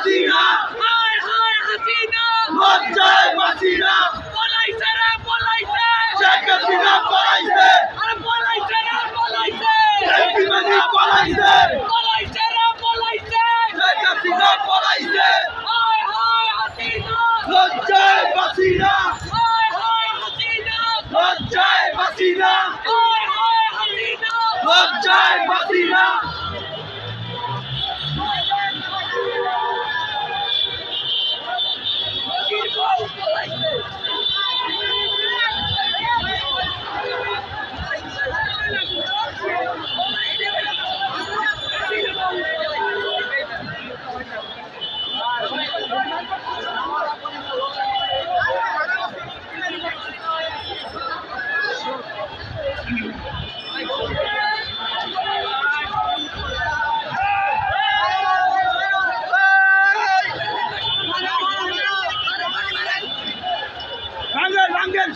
লজ্জায় বাঁচি না হায় হায় হাসিনা। লজ্জায় বাঁচি না পলাইছে রে পলাইছে শেখ হাসিনা পলাইছে আরে পলাইছে রে পলাইছে এমপিবাদী পলাইছে পলাইছে রে পলাইছে শেখ হাসিনা পলাইছে হায় হায় হাসিনা। লজ্জায় বাঁচি না হায় হায় হাসিনা। লজ্জায় বাঁচি না হায় হায় হাসিনা। লজ্জায় বাঁচি না ভাঙ্গেন ভাঙ্গেন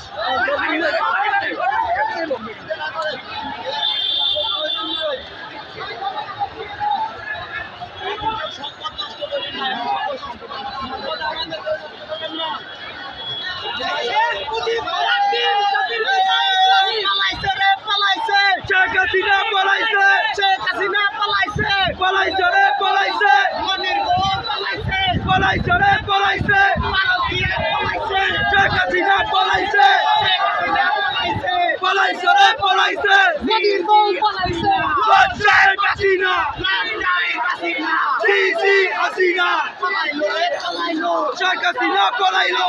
পলাইছে রে পলাইছে শেখ হাসিনা পলাইছে শেখ হাসিনা পলাইছে পলাইছে রে পলাইছে মনির বউ পলাইছে পলাইছে রে পলাইছে ভারতীয় পলাইছে শেখ হাসিনা পলাইছে শেখ হাসিনা পলাইছে পলাইছে রে পলাইছে মনির বউ পলাইছে লজ্জায় বাঁচি না লজ্জায় হাসিনা সি সি হাসিনা পলাইলো রে পলাইলো শেখ হাসিনা পলাইলো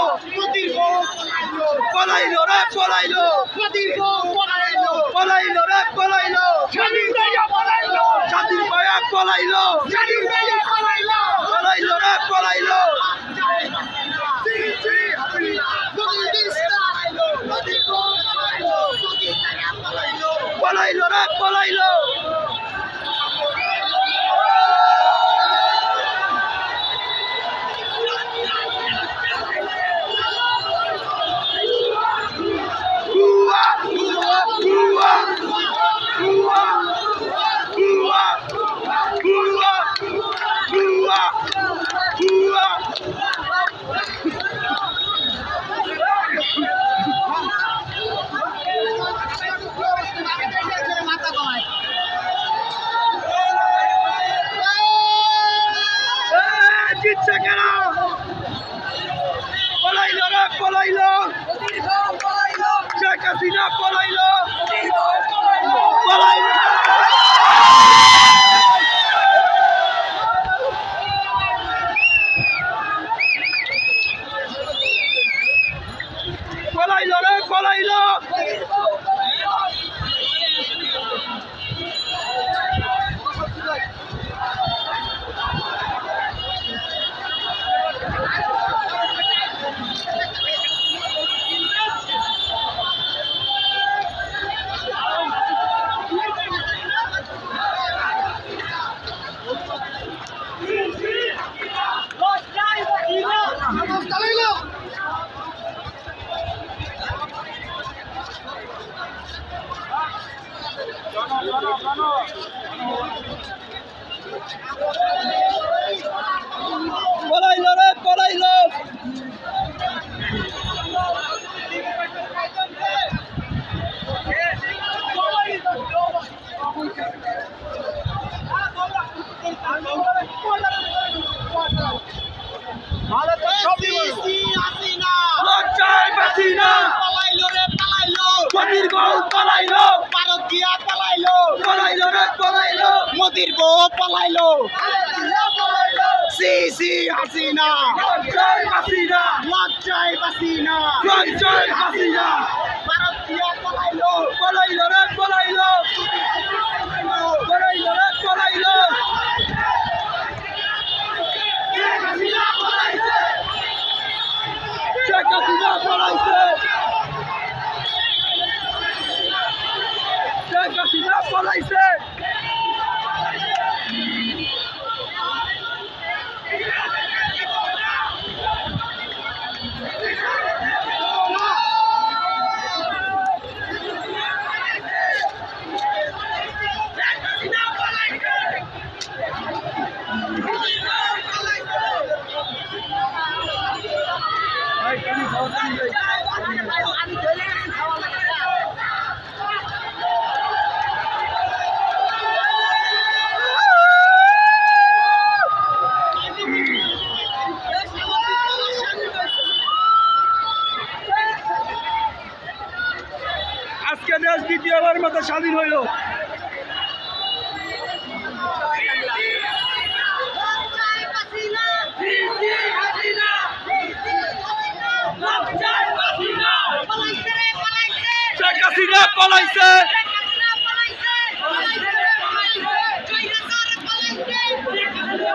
পলাইলো রে পলাইলো পলাইলো রে পলাইলো স্বাধীন ভাইয়া পলাইলো পলাইলো রে পলাইলো পলাইলো রে পলাইলো কানো কানো মোদির বউ পালাইলো। সি সি হাসিনা। লজ্জায় হাসিনা। লজ্জায় হাসিনা। লজ্জায় বাঁচি আজকে দেশ দ্বিতীয়বার মতো স্বাধীন হইল। পলাইছে।